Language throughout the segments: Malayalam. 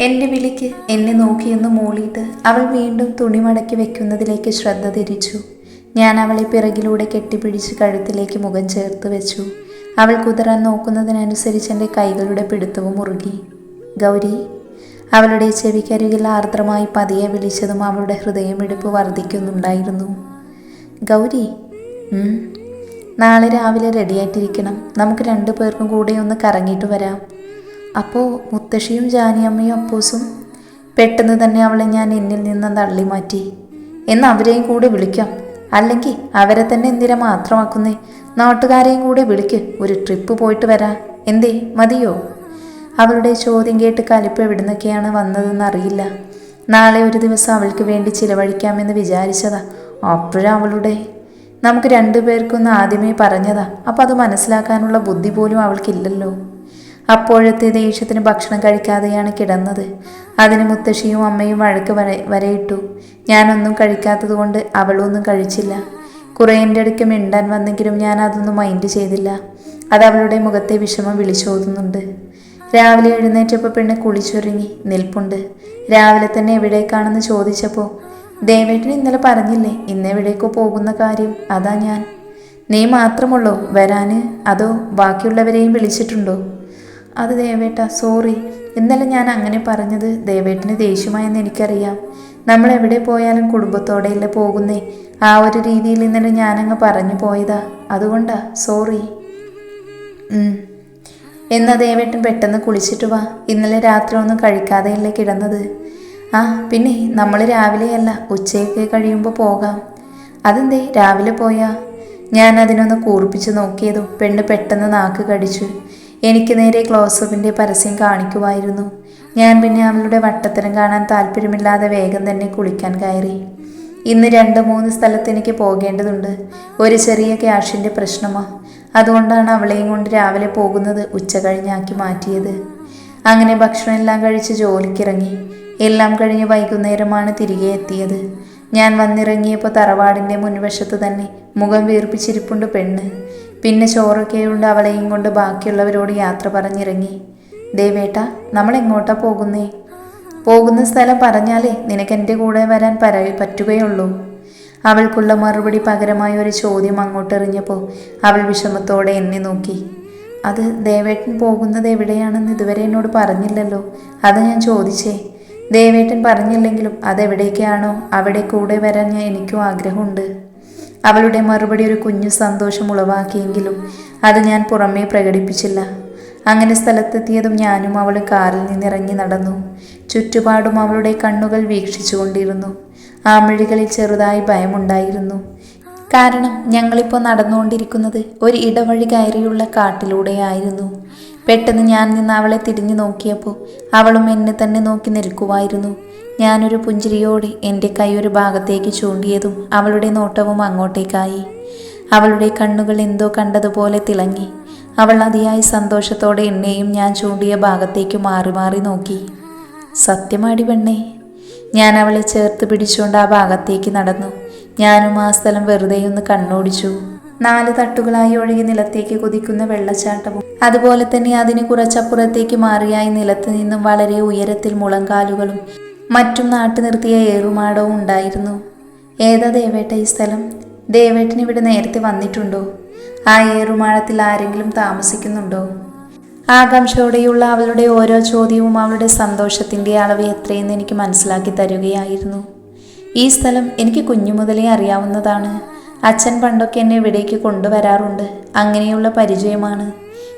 എന്റെ വിളിക്ക് എന്നെ നോക്കിയെന്ന് മൂളിയിട്ട് അവൾ വീണ്ടും തുണി മടക്കി വെക്കുന്നതിലേക്ക് ശ്രദ്ധ തിരിച്ചു. ഞാൻ അവളെ പിറകിലൂടെ കെട്ടിപ്പിടിച്ച് കഴുത്തിലേക്ക് മുഖം ചേർത്ത് വെച്ചു. അവൾ കുതിരാൻ നോക്കുന്നതിനനുസരിച്ച് എന്റെ കൈകളുടെ പിടുത്തവും മുറുകി. ഗൗരി അവളുടെ ചെവിക്കരികിൽ ആർദ്രമായി പതിയെ വിളിച്ചതും അവളുടെ ഹൃദയമിടിപ്പ് വർദ്ധിക്കുന്നുണ്ടായിരുന്നു. ഗൗരി നാളെ രാവിലെ റെഡിയായിട്ടിരിക്കണം. നമുക്ക് രണ്ടു പേർക്കും കൂടെ ഒന്ന് കറങ്ങിയിട്ട് വരാം. അപ്പോൾ മുത്തശ്ശിയും ജാനിയമ്മയും അപ്പൂസും പെട്ടെന്ന് തന്നെ അവളെ ഞാൻ എന്നിൽ നിന്ന് തള്ളി മാറ്റി. എന്ന് അവരെയും കൂടെ വിളിക്കാം. അല്ലെങ്കിൽ അവരെ തന്നെ എന്തിനാ മാത്രമാക്കുന്നേ? നാട്ടുകാരെയും കൂടെ വിളിക്ക്. ഒരു ട്രിപ്പ് പോയിട്ട് വരാം. എന്തേ? മതിയോ? അവളുടെ ചോദ്യം കേട്ട് കലിപ്പ് എവിടുന്നൊക്കെയാണ് വന്നതെന്ന് അറിയില്ല. നാളെ ഒരു ദിവസം അവൾക്ക് വേണ്ടി ചിലവഴിക്കാമെന്ന് വിചാരിച്ചതാ. അപ്പോഴാ അവളുടെ. നമുക്ക് രണ്ടുപേർക്കൊന്ന് ആദ്യമേ പറഞ്ഞതാ. അപ്പം അത് മനസ്സിലാക്കാനുള്ള ബുദ്ധി പോലും അവൾക്കില്ലല്ലോ. അപ്പോഴത്തെ ദേഷ്യത്തിന് ഭക്ഷണം കഴിക്കാതെയാണ് കിടന്നത്. അതിന് മുത്തശ്ശിയും അമ്മയും വഴക്ക് വരെ വരയിട്ടു. ഞാനൊന്നും കഴിക്കാത്തത് കൊണ്ട് അവളൊന്നും കഴിച്ചില്ല. കുറേ എന്റെ അടുക്ക് മിണ്ടാൻ വന്നെങ്കിലും ഞാൻ അതൊന്നും മൈൻഡ് ചെയ്തില്ല. അത് അവളുടെ മുഖത്തെ വിഷമം വിളിച്ചോതുന്നുണ്ട്. രാവിലെ എഴുന്നേറ്റപ്പോൾ പെണ്ണ് കുളിച്ചൊരുങ്ങി നിൽപ്പുണ്ട്. രാവിലെ തന്നെ എവിടേക്കാണെന്ന് ചോദിച്ചപ്പോൾ ദേവേട്ടൻ ഇന്നലെ പറഞ്ഞില്ലേ ഇന്നെവിടേക്കോ പോകുന്ന കാര്യം അതാ ഞാൻ. നീ മാത്രമുള്ളോ വരാന്? അതോ ബാക്കിയുള്ളവരെയും വിളിച്ചിട്ടുണ്ടോ? അത് ദേവേട്ട സോറി ഇന്നലെ ഞാൻ അങ്ങനെ പറഞ്ഞത് ദേവേട്ടന് ദേഷ്യമായെന്ന് എനിക്കറിയാം. നമ്മൾ എവിടെ പോയാലും കുടുംബത്തോടെയല്ലേ പോകുന്നേ. ആ ഒരു രീതിയിൽ ഇന്നലെ ഞാനങ്ങ് പറഞ്ഞു പോയതാ. അതുകൊണ്ടാ സോറി എന്നാ ദേവേട്ടൻ പെട്ടെന്ന് കുളിച്ചിട്ട് വാ. ഇന്നലെ രാത്രി ഒന്നും കഴിക്കാതെയല്ലേ കിടന്നത്. ആ പിന്നെ നമ്മൾ രാവിലെയല്ല ഉച്ചയൊക്കെ കഴിയുമ്പോൾ പോകാം. അതെന്തേ രാവിലെ പോയാ? ഞാൻ അതിനൊന്ന് കൂർപ്പിച്ച് നോക്കിയതും പെണ്ണ് പെട്ടെന്ന് നാക്ക് കടിച്ചു. എനിക്ക് നേരെ ക്ലോസപ്പിന്റെ പരസ്യം കാണിക്കുമായിരുന്നു. ഞാൻ പിന്നെ അവളുടെ വട്ടത്തരം കാണാൻ താല്പര്യമില്ലാതെ വേഗം തന്നെ കുളിക്കാൻ കയറി. ഇന്ന് രണ്ട് മൂന്ന് സ്ഥലത്ത് എനിക്ക് പോകേണ്ടതുണ്ട്. ഒരു ചെറിയ ക്യാഷിന്റെ പ്രശ്നമാണ് അതുകൊണ്ടാണ് അവളെയും കൊണ്ട് രാവിലെ പോകുന്നത് ഉച്ച കഴിഞ്ഞാക്കി മാറ്റിയത്. അങ്ങനെ ഭക്ഷണം എല്ലാം കഴിച്ച് ജോലിക്കിറങ്ങി. എല്ലാം കഴിഞ്ഞ് വൈകുന്നേരമാണ് തിരികെ എത്തിയത്. ഞാൻ വന്നിറങ്ങിയപ്പോൾ തറവാടിന്റെ മുൻവശത്ത് തന്നെ മുഖം വീർപ്പിച്ചിരിപ്പുണ്ട് പെണ്ണ്. പിന്നെ ചോറൊക്കെയുണ്ട് അവളെയും കൊണ്ട് ബാക്കിയുള്ളവരോട് യാത്ര പറഞ്ഞിറങ്ങി. ദേവേട്ട നമ്മൾ എങ്ങോട്ടാ പോകുന്നേ? പോകുന്ന സ്ഥലം പറഞ്ഞാലേ നിനക്ക് എന്റെ കൂടെ വരാൻ പര പറ്റുകയുള്ളൂ. അവൾക്കുള്ള മറുപടി പകരമായ ഒരു ചോദ്യം അങ്ങോട്ടെറിഞ്ഞപ്പോൾ അവൾ വിഷമത്തോടെ എന്നെ നോക്കി. അത് ദേവേട്ടൻ പോകുന്നത് എവിടെയാണെന്ന് ഇതുവരെ എന്നോട് പറഞ്ഞില്ലല്ലോ. അത് ഞാൻ ചോദിച്ചേ. ദേവേട്ടൻ പറഞ്ഞില്ലെങ്കിലും അതെവിടേക്കാണോ അവിടെ കൂടെ വരാൻ ഞാൻ എനിക്കും ആഗ്രഹമുണ്ട്. അവളുടെ മറുപടി ഒരു കുഞ്ഞു സന്തോഷം ഉളവാക്കിയെങ്കിലും അത് ഞാൻ പുറമേ പ്രകടിപ്പിച്ചില്ല. അങ്ങനെ സ്ഥലത്തെത്തിയതും ഞാനും അവൾ കാറിൽ നിന്നിറങ്ങി നടന്നു. ചുറ്റുപാടും അവളുടെ കണ്ണുകൾ വീക്ഷിച്ചുകൊണ്ടിരുന്നു. മിഴികളിൽ ചെറുതായി ഭയമുണ്ടായിരുന്നു. കാരണം ഞങ്ങളിപ്പോൾ നടന്നുകൊണ്ടിരിക്കുന്നത് ഒരു ഇടവഴി കയറിയുള്ള കാട്ടിലൂടെയായിരുന്നു. പെട്ടെന്ന് ഞാൻ നിന്ന് അവളെ തിരിഞ്ഞു നോക്കിയപ്പോൾ അവളും എന്നെ തന്നെ നോക്കി നിൽക്കുമായിരുന്നു ഞാനൊരു പുഞ്ചിരിയോടെ എന്റെ കൈ ഒരു ഭാഗത്തേക്ക് ചൂണ്ടിയതും അവളുടെ നോട്ടവും അങ്ങോട്ടേക്കായി. അവളുടെ കണ്ണുകൾ എന്തോ കണ്ടതുപോലെ തിളങ്ങി. അവൾ അതിയായി സന്തോഷത്തോടെ എന്നെയും ഞാൻ ചൂണ്ടിയ ഭാഗത്തേക്ക് മാറി മാറി നോക്കി. സത്യമാടി പെണ്ണേ ഞാൻ അവളെ ചേർത്ത് പിടിച്ചുകൊണ്ട് ആ ഭാഗത്തേക്ക് നടന്നു. ഞാനും ആ സ്ഥലം വെറുതെ ഒന്ന് കണ്ണോടിച്ചു. നാല് തട്ടുകളായി ഒഴുകി നിലത്തേക്ക് കുതിക്കുന്ന വെള്ളച്ചാട്ടവും അതുപോലെ തന്നെ അതിന് കുറച്ചപ്പുറത്തേക്ക് മാറിയായി നിലത്ത് നിന്നും വളരെ ഉയരത്തിൽ മുളങ്കാലുകളും മറ്റും നാട്ടു നിർത്തിയ ഏറുമാടവും ഉണ്ടായിരുന്നു. ഏതാ ദേവേട്ട ഈ സ്ഥലം? ദേവേട്ടൻ ഇവിടെ നേരത്തെ വന്നിട്ടുണ്ടോ? ആ ഏറുമാടത്തിൽ ആരെങ്കിലും താമസിക്കുന്നുണ്ടോ? ആകാംക്ഷയോടെയുള്ള അവളുടെ ഓരോ ചോദ്യവും അവളുടെ സന്തോഷത്തിന്റെ അളവ് എത്രയെന്ന് എനിക്ക് മനസ്സിലാക്കി തരുകയായിരുന്നു. ഈ സ്ഥലം എനിക്ക് കുഞ്ഞു മുതലേ അറിയാവുന്നതാണ്. അച്ഛൻ പണ്ടൊക്കെ എന്നെ ഇവിടേക്ക് കൊണ്ടുവരാറുണ്ട്. അങ്ങനെയുള്ള പരിചയമാണ്.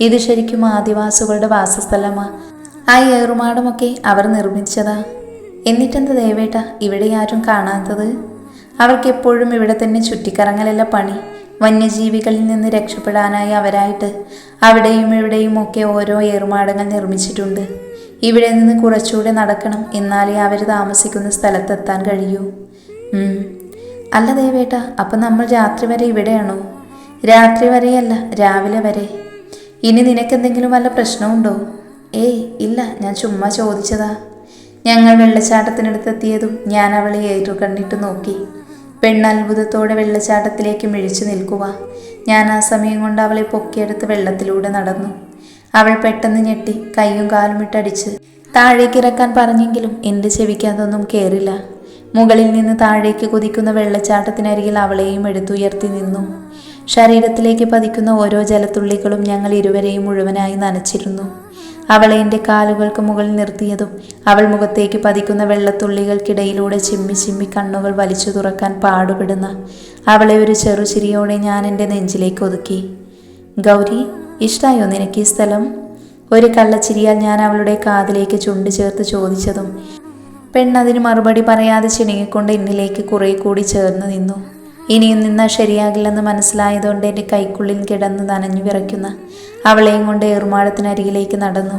ഇത് ശരിക്കും ആദിവാസികളുടെ വാസസ്ഥലമാണ് ആ ഏറുമാടമൊക്കെ അവർ നിർമ്മിച്ചതാ. എന്നിട്ടെന്ത് ദേവേട്ട? ഇവിടെ ആരും കാണാത്തത്? അവർക്കെപ്പോഴും ഇവിടെ തന്നെ ചുറ്റിക്കറങ്ങലല്ല പണി. വന്യജീവികളിൽ നിന്ന് രക്ഷപ്പെടാനായി അവരായിട്ട് അവിടെയും ഇവിടെയും ഒക്കെ ഓരോ ഏറുമാടങ്ങൾ നിർമ്മിച്ചിട്ടുണ്ട്. ഇവിടെ നിന്ന് കുറച്ചുകൂടെ നടക്കണം എന്നാലേ അവർ താമസിക്കുന്ന സ്ഥലത്തെത്താൻ കഴിയൂ. അല്ല ദേവേട്ട അപ്പം നമ്മൾ രാത്രി വരെ ഇവിടെയാണോ? രാത്രി വരെയല്ല രാവിലെ വരെ. ഇനി നിനക്കെന്തെങ്കിലും വല്ല പ്രശ്നമുണ്ടോ? ഏയ് ഇല്ല ഞാൻ ചുമ്മാ ചോദിച്ചതാ. ഞങ്ങൾ വെള്ളച്ചാട്ടത്തിനടുത്തെത്തിയതും ഞാൻ അവളെ ഏറ്റു കണ്ണിട്ട് നോക്കി. പെണ്ണ് അത്ഭുതത്തോടെ വെള്ളച്ചാട്ടത്തിലേക്ക് മിഴിച്ചു നിൽക്കുക. ഞാൻ ആ സമയം കൊണ്ട് അവളെ പൊക്കിയെടുത്ത് വെള്ളത്തിലൂടെ നടന്നു. അവൾ പെട്ടെന്ന് ഞെട്ടി കൈയും കാലും ഇട്ടടിച്ച് താഴേക്ക് ഇറക്കാൻ പറഞ്ഞെങ്കിലും എന്റെ ചെവിക്ക് അതൊന്നും കയറില്ല മുകളിൽ നിന്ന് താഴേക്ക് കുതിക്കുന്ന വെള്ളച്ചാട്ടത്തിനരികിൽ അവളെയും എടുത്തുയർത്തി നിന്നു. ശരീരത്തിലേക്ക് പതിക്കുന്ന ഓരോ ജലത്തുള്ളികളും ഞങ്ങൾ ഇരുവരെയും മുഴുവനായി നനച്ചിരുന്നു. അവളെ എന്റെ കാലുകൾക്ക് മുകളിൽ നിർത്തിയതും അവൾ മുഖത്തേക്ക് പതിക്കുന്ന വെള്ളത്തുള്ളികൾക്കിടയിലൂടെ ചിമ്മി ചിമ്മി കണ്ണുകൾ വലിച്ചു തുറക്കാൻ പാടുപെടുന്ന അവളെ ഒരു ചെറുചിരിയോടെ ഞാൻ എന്റെ നെഞ്ചിലേക്ക് ഒതുക്കി. ഗൗരി ഇഷ്ടായോ നിനക്ക് ഈ സ്ഥലം? ഒരു കള്ളച്ചിരിയാൽ ഞാൻ അവളുടെ കാതിലേക്ക് ചുണ്ട് ചേർത്ത് ചോദിച്ചതും പെണ്ണതിന് മറുപടി പറയാതെ ചിണുങ്ങിക്കൊണ്ട് എന്നിലേക്ക് കുറെ കൂടി ചേർന്ന് നിന്നു. ഇനിയും നിന്നാൽ ശരിയാകില്ലെന്ന് മനസ്സിലായതുകൊണ്ട് എന്റെ കൈക്കുള്ളിൽ കിടന്ന് നനഞ്ഞു വിറയ്ക്കുന്ന അവളെയും കൊണ്ട് ഏറുമാടത്തിനരികിലേക്ക് നടന്നു.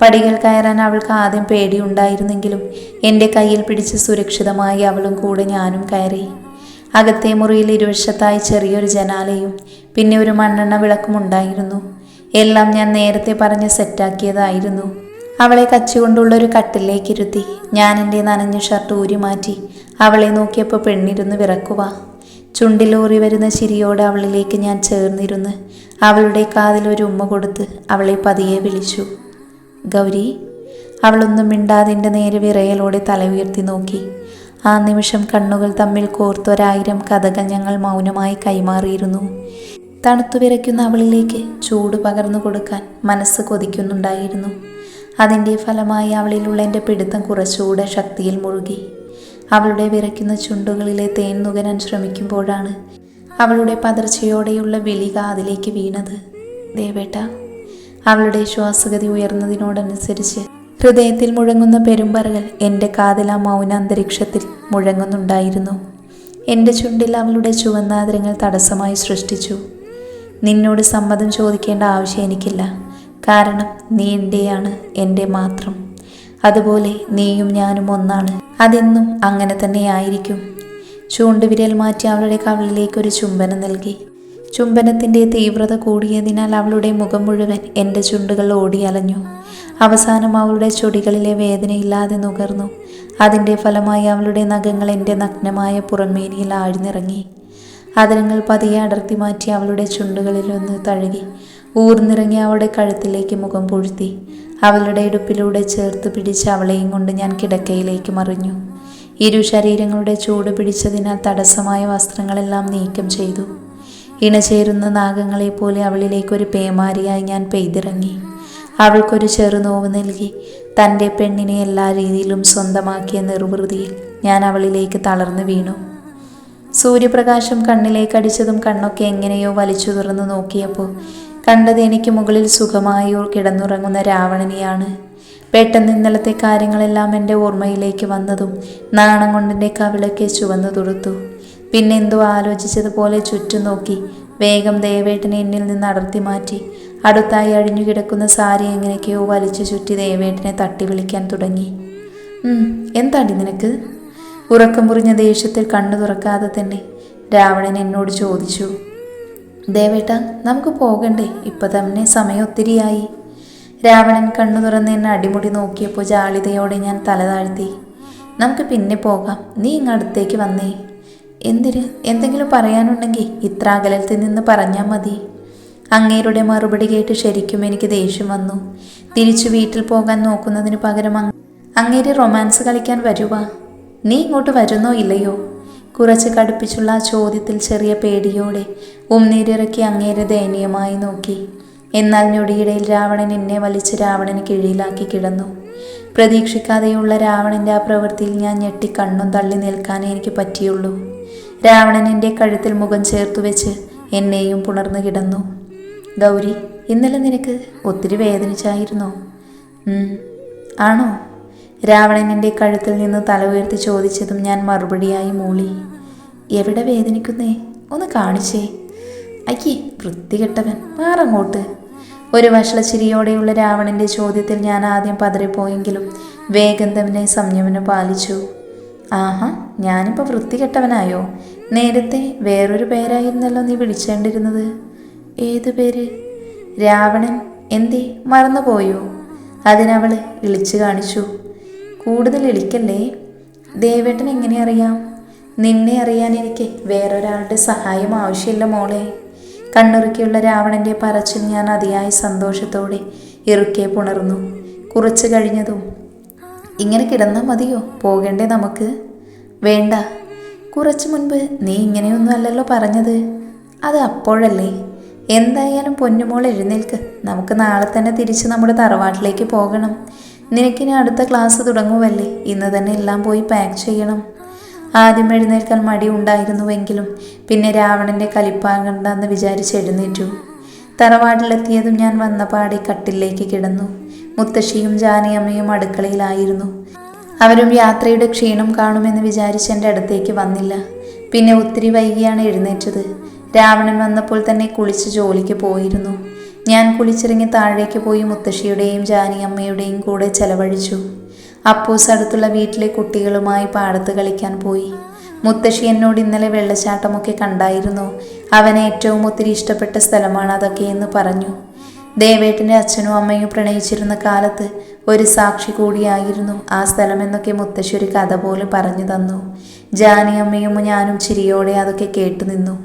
പടികൾ കയറാൻ അവൾക്ക് ആദ്യം പേടിയുണ്ടായിരുന്നെങ്കിലും എന്റെ കയ്യിൽ പിടിച്ച് സുരക്ഷിതമായി അവളും കൂടെ ഞാനും കയറി. അകത്തെ മുറിയിൽ ഇരുവശത്തായി ചെറിയൊരു ജനാലയും പിന്നെ ഒരു മണ്ണെണ്ണ വിളക്കും ഉണ്ടായിരുന്നു. എല്ലാം ഞാൻ നേരത്തെ പറഞ്ഞ് സെറ്റാക്കിയതായിരുന്നു. അവളെ കച്ചുകൊണ്ടുള്ള ഒരു കട്ടിലേക്ക് ഞാൻ എന്റെ നനഞ്ഞ ഷർട്ട് ഊരി മാറ്റി അവളെ നോക്കിയപ്പോൾ പെണ്ണിരുന്ന് വിറക്കുക. ചുണ്ടിലൂറി വരുന്ന ചിരിയോട് അവളിലേക്ക് ഞാൻ ചേർന്നിരുന്ന് അവളുടെ കാതിൽ ഒരു ഉമ്മ കൊടുത്ത് അവളെ പതിയെ വിളിച്ചു. ഗൗരി അവളൊന്നും മിണ്ടാതിന്റെ നേരെ വിറയലോടെ തല ഉയർത്തി നോക്കി. ആ നിമിഷം കണ്ണുകൾ തമ്മിൽ കോർത്തൊരായിരം കഥകൾ ഞങ്ങൾ മൗനമായി കൈമാറിയിരുന്നു. തണുത്തു വിറയ്ക്കുന്ന അവളിലേക്ക് ചൂട് പകർന്നു കൊടുക്കാൻ മനസ്സ് കൊതിക്കുന്നുണ്ടായിരുന്നു. അതിന്റെ ഫലമായി അവളിലുള്ള എന്റെ പിടുത്തം കുറച്ചുകൂടെ ശക്തിയിൽ മുഴുകി. അവളുടെ വിറയ്ക്കുന്ന ചുണ്ടുകളിലെ തേൻ നുകരാൻ ശ്രമിക്കുമ്പോഴാണ് അവളുടെ പതർച്ചയോടെയുള്ള വിളി കാതിലേക്ക് വീണത്. ദേവേട്ട അവളുടെ ശ്വാസഗതി ഉയർന്നതിനോടനുസരിച്ച് ഹൃദയത്തിൽ മുഴങ്ങുന്ന പെരുമ്പറകൾ എന്റെ കാതിൽ ആ മൗന അന്തരീക്ഷത്തിൽ മുഴങ്ങുന്നുണ്ടായിരുന്നു. എന്റെ ചുണ്ടിൽ അവളുടെ ചുവന്നാദരങ്ങൾ തടസ്സമായി സൃഷ്ടിച്ചു. നിന്നോട് സമ്മതം ചോദിക്കേണ്ട ആവശ്യം എനിക്കില്ല. കാരണം നീ എന്റെയാണ് എന്റെ മാത്രം. അതുപോലെ നീയും ഞാനും ഒന്നാണ്. അതെന്നും അങ്ങനെ തന്നെ തന്നെയായിരിക്കും. ചൂണ്ടുവിരൽ മാറ്റി അവളുടെ കവളിലേക്ക് ഒരു ചുംബനം നൽകി. ചുംബനത്തിന്റെ തീവ്രത കൂടിയതിനാൽ അവളുടെ മുഖം മുഴുവൻ എന്റെ ചുണ്ടുകൾ ഓടി അലഞ്ഞു. അവസാനം അവളുടെ ചൊടികളിലെ വേദനയില്ലാതെ നുകർന്നു. അതിന്റെ ഫലമായി അവളുടെ നഖങ്ങൾ എന്റെ നഗ്നമായ പുറമേനിയിൽ ആഴ്ന്നിറങ്ങി. അതിരങ്ങൾ പതിയെ അടർത്തി മാറ്റി അവളുടെ ചുണ്ടുകളിൽ ഒന്ന് തഴുകി. ഊർന്നിറങ്ങി അവളുടെ കഴുത്തിലേക്ക് മുഖം പൊഴുത്തി. അവളുടെ ഇടുപ്പിലൂടെ ചേർത്ത് പിടിച്ച് അവളെയും കൊണ്ട് ഞാൻ കിടക്കയിലേക്ക് മറിഞ്ഞു. ഇരു ശരീരങ്ങളുടെ ചൂട് പിടിച്ചതിനാൽ തടസ്സമായ വസ്ത്രങ്ങളെല്ലാം നീക്കം ചെയ്തു. ഇണചേരുന്ന നാഗങ്ങളെ പോലെ അവളിലേക്കൊരു പേമാരിയായി ഞാൻ പെയ്തിറങ്ങി. അവൾക്കൊരു ചെറുനോവ് നൽകി. തന്റെ പെണ്ണിനെ എല്ലാ രീതിയിലും സ്വന്തമാക്കിയ നിർവൃതിയിൽ ഞാൻ അവളിലേക്ക് തളർന്നു വീണു. സൂര്യപ്രകാശം കണ്ണിലേക്കടിച്ചതും കണ്ണൊക്കെ എങ്ങനെയോ വലിച്ചു തുറന്നു നോക്കിയപ്പോൾ കണ്ടത് എനിക്ക് മുകളിൽ സുഖമായി കിടന്നുറങ്ങുന്ന രാവണനെയാണ്. പെട്ടെന്ന് ഇന്നലത്തെ കാര്യങ്ങളെല്ലാം എന്റെ ഓർമ്മയിലേക്ക് വന്നതും നാണം കൊണ്ടെന്റെ കവിളൊക്കെ ചുവന്നു തുടുത്തു. പിന്നെ എന്തോ ആലോചിച്ചതുപോലെ ചുറ്റും നോക്കി. വേഗം ദേവേട്ടനെ എന്നിൽ നിന്ന് അടർത്തി മാറ്റി. അടുത്തായി അഴിഞ്ഞു കിടക്കുന്ന സാരി എങ്ങനെയൊക്കെയോ വലിച്ചു ചുറ്റി ദേവേട്ടനെ തട്ടി വിളിക്കാൻ തുടങ്ങി. "ഉം, എന്താടി നിനക്ക്? ഉറക്കം മുറിഞ്ഞ ദേഷ്യത്തിൽ കണ്ണു തുറക്കാതെ തന്നെ രാവണൻ എന്നോട് ചോദിച്ചു. ദേവേട്ട നമുക്ക് പോകണ്ടേ? ഇപ്പം തന്നെ സമയം ഒത്തിരിയായി. രാവണൻ കണ്ണു തുറന്ന് എന്നെ അടിമുടി നോക്കിയപ്പോൾ ജാളിതയോടെ ഞാൻ തല താഴ്ത്തി. നമുക്ക് പിന്നെ പോകാം. നീ ഇങ്ങടുത്തേക്ക് വന്നേ. എന്തിന്? എന്തെങ്കിലും പറയാനുണ്ടെങ്കിൽ ഇത്ര അകലത്തിൽ നിന്ന് പറഞ്ഞാൽ മതി. അങ്ങേരുടെ മറുപടി കേട്ട് ശരിക്കും എനിക്ക് ദേഷ്യം വന്നു. തിരിച്ചു വീട്ടിൽ പോകാൻ നോക്കുന്നതിന് പകരം അങ്ങേര് റൊമാൻസ് കളിക്കാൻ വരുവാ. നീ ഇങ്ങോട്ട് വരുന്നോ ഇല്ലയോ? കുറച്ച് കടുപ്പിച്ചുള്ള ആ ചോദ്യത്തിൽ ചെറിയ പേടിയോടെ ഉംനീരിറക്കി അങ്ങേരെ ദയനീയമായി നോക്കി. എന്നാൽ ഞൊടിയിടയിൽ രാവണൻ എന്നെ വലിച്ച് രാവണന് കീഴിലാക്കി കിടന്നു. പ്രതീക്ഷിക്കാതെയുള്ള രാവണന്റെ ആ പ്രവൃത്തിയിൽ ഞാൻ ഞെട്ടി കണ്ണും തള്ളി നിൽക്കാനേ എനിക്ക് പറ്റിയുള്ളൂ. രാവണൻ എന്റെ കഴുത്തിൽ മുഖം ചേർത്തു വെച്ച് എന്നെയും പുണർന്നു കിടന്നു. ഗൗരി ഇന്നലെ നിനക്ക് ഒത്തിരി വേദനിച്ചായിരുന്നോ? "ഉം, ആണോ? രാവണൻ എന്റെ കഴുത്തിൽ നിന്ന് തല ഉയർത്തി ചോദിച്ചതും ഞാൻ മറുപടിയായി മൂളി എവിടെ വേദനിക്കുന്നേ? ഒന്ന് കാണിച്ചേ. അയ്യേ വൃത്തികെട്ടവൻ മാറങ്ങോട്ട് ഒരു വഷളച്ചിരിയോടെയുള്ള രാവണന്റെ ചോദ്യത്തിൽ ഞാൻ ആദ്യം പതറിപ്പോയെങ്കിലും വേഗം തന്നെ സംയമനം പാലിച്ചു. ആഹാ ഞാനിപ്പോൾ വൃത്തികെട്ടവനായോ? നേരത്തെ വേറൊരു പേരായിരുന്നല്ലോ നീ വിളിച്ചേണ്ടിരുന്നത്. ഏത് പേര്? രാവണൻ. എന്തേ മറന്നുപോയോ? അതിനവൾ ഇളിച്ചു കാണിച്ചു. കൂടുതൽ ഇളിക്കല്ലേ ദേവേട്ടൻ എങ്ങനെ അറിയാം? നിന്നെ അറിയാൻ എനിക്ക് വേറൊരാളുടെ സഹായം ആവശ്യമില്ല മോളെ. കണ്ണുറുക്കിയുള്ള രാവണന്റെ പറച്ചിൽ ഞാൻ അതിയായ സന്തോഷത്തോടെ ഇറുക്കെ പുണർന്നു. കുറച്ച് കഴിഞ്ഞതും ഇങ്ങനെ കിടന്നാൽ മതിയോ? പോകണ്ടേ നമുക്ക്? വേണ്ട. കുറച്ച് മുൻപ് നീ ഇങ്ങനെയൊന്നും അല്ലല്ലോ പറഞ്ഞത്. അത് അപ്പോഴല്ലേ. എന്തായാലും പൊന്നുമോൾ എഴുന്നേൽക്ക്. നമുക്ക് നാളെ തന്നെ തിരിച്ച് നമ്മുടെ തറവാട്ടിലേക്ക് പോകണം. നിനക്കിനി അടുത്ത ക്ലാസ് തുടങ്ങുമല്ലേ ഇന്ന് തന്നെ എല്ലാം പോയി പാക്ക് ചെയ്യണം. ആദ്യം എഴുന്നേൽക്കാൻ മടി ഉണ്ടായിരുന്നുവെങ്കിലും പിന്നെ രാവണന്റെ കലിപ്പാകണ്ടെന്ന് വിചാരിച്ച് എഴുന്നേറ്റു. തറവാട്ടിലെത്തിയതും ഞാൻ വന്ന പാടെ കട്ടിലേക്ക് കിടന്നു. മുത്തശ്ശിയും ജാനിയമ്മയും അടുക്കളയിലായിരുന്നു. അവരും യാത്രയുടെ ക്ഷീണം കാണുമെന്ന് വിചാരിച്ച് എന്റെ അടുത്തേക്ക് വന്നില്ല. പിന്നെ ഒത്തിരി വൈകിയാണ് എഴുന്നേറ്റത്. രാവണൻ വന്നപ്പോൾ തന്നെ കുളിച്ച് ജോലിക്ക് പോയിരുന്നു. ഞാൻ കുളിച്ചിറങ്ങി താഴേക്ക് പോയി മുത്തശ്ശിയുടെയും ജാനിയമ്മയുടെയും കൂടെ ചെലവഴിച്ചു. അപ്പൂസ് അടുത്തുള്ള വീട്ടിലെ കുട്ടികളുമായി പാടത്ത് കളിക്കാൻ പോയി. മുത്തശ്ശി എന്നോട് ഇന്നലെ വെള്ളച്ചാട്ടമൊക്കെ കണ്ടായിരുന്നു. അവന് ഏറ്റവും ഒത്തിരി ഇഷ്ടപ്പെട്ട സ്ഥലമാണ് അതൊക്കെ എന്ന് പറഞ്ഞു. ദേവേട്ടന്റെ അച്ഛനും അമ്മയും പ്രണയിച്ചിരുന്ന കാലത്ത് ഒരു സാക്ഷി കൂടിയായിരുന്നു ആ സ്ഥലമെന്നൊക്കെ മുത്തശ്ശി ഒരു കഥ പോലെ പറഞ്ഞു തന്നു. ജാനി അമ്മയും ഞാനും ചിരിയോടെ അതൊക്കെ കേട്ടു നിന്നു